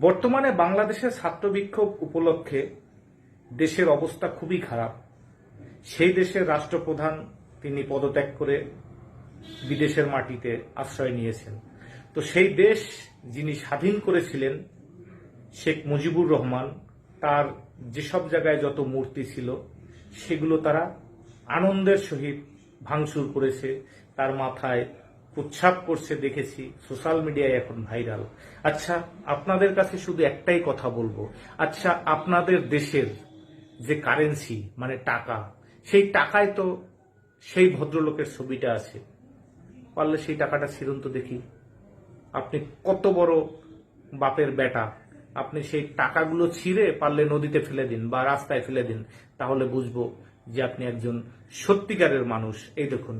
বর্তমানে বাংলাদেশের ছাত্র বিক্ষোভ উপলক্ষে দেশের অবস্থা খুবই খারাপ। সেই দেশের রাষ্ট্রপ্রধান তিনি পদত্যাগ করে বিদেশের মাটিতে আশ্রয় নিয়েছেন। তো সেই দেশ যিনি স্বাধীন করেছিলেন, শেখ মুজিবুর রহমান, তার যেসব জায়গায় যত মূর্তি ছিল, সেগুলো তারা আনন্দের সহিত ভাঙচুর করেছে। তার মাথায় উচ্ছাপ করছে দেখেছি সোশ্যাল মিডিয়ায় এখন ভাইরাল আচ্ছা আপনাদের কাছে শুধু একটাই কথা বলব। আচ্ছা আপনাদের দেশের যে কারেন্সি মানে টাকা, সেই টাকায় তো সেই ভদ্রলোকের ছবিটা আছে। পারলে সেই টাকাটা ছিলুন তো দেখি। আপনি কত বড় বাপের বেটা। আপনি সেই টাকাগুলো ছিঁড়ে পারলে নদীতে ফেলে দিন বা রাস্তায় ফেলে দিন। তাহলে বুঝব যে আপনি একজন সত্যিকারের মানুষ। এই দেখুন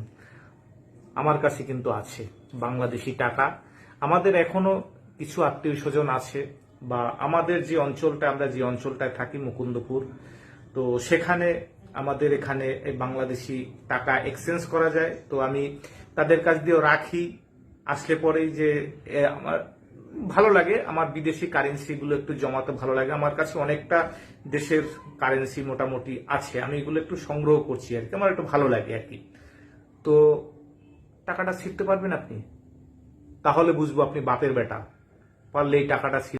আমার কাছে কিন্তু আছে বাংলাদেশি টাকা। আমাদের এখনও কিছু আত্মীয় স্বজন আছে বা আমাদের যে অঞ্চলটা, আমরা যে অঞ্চলটায় থাকি মুকুন্দপুর, তো সেখানে আমাদের এখানে বাংলাদেশি টাকা এক্সচেঞ্জ করা যায়। তো আমি তাদের কাছ দিয়েও রাখি। আসলে পরেই যে আমার ভালো লাগে। আমার বিদেশি কারেন্সি গুলো একটু জমাতে ভালো লাগে। আমার কাছে অনেকটা দেশের কারেন্সি মোটামুটি আছে। আমি এগুলো একটু সংগ্রহ করছি আর কি। আমার একটু ভালো লাগে আর কি। তো টাকাটা শিখতে পারবেন আপনি? তাহলে বুঝব আপনি বাপের বেটা। পারলে এই টাকাটা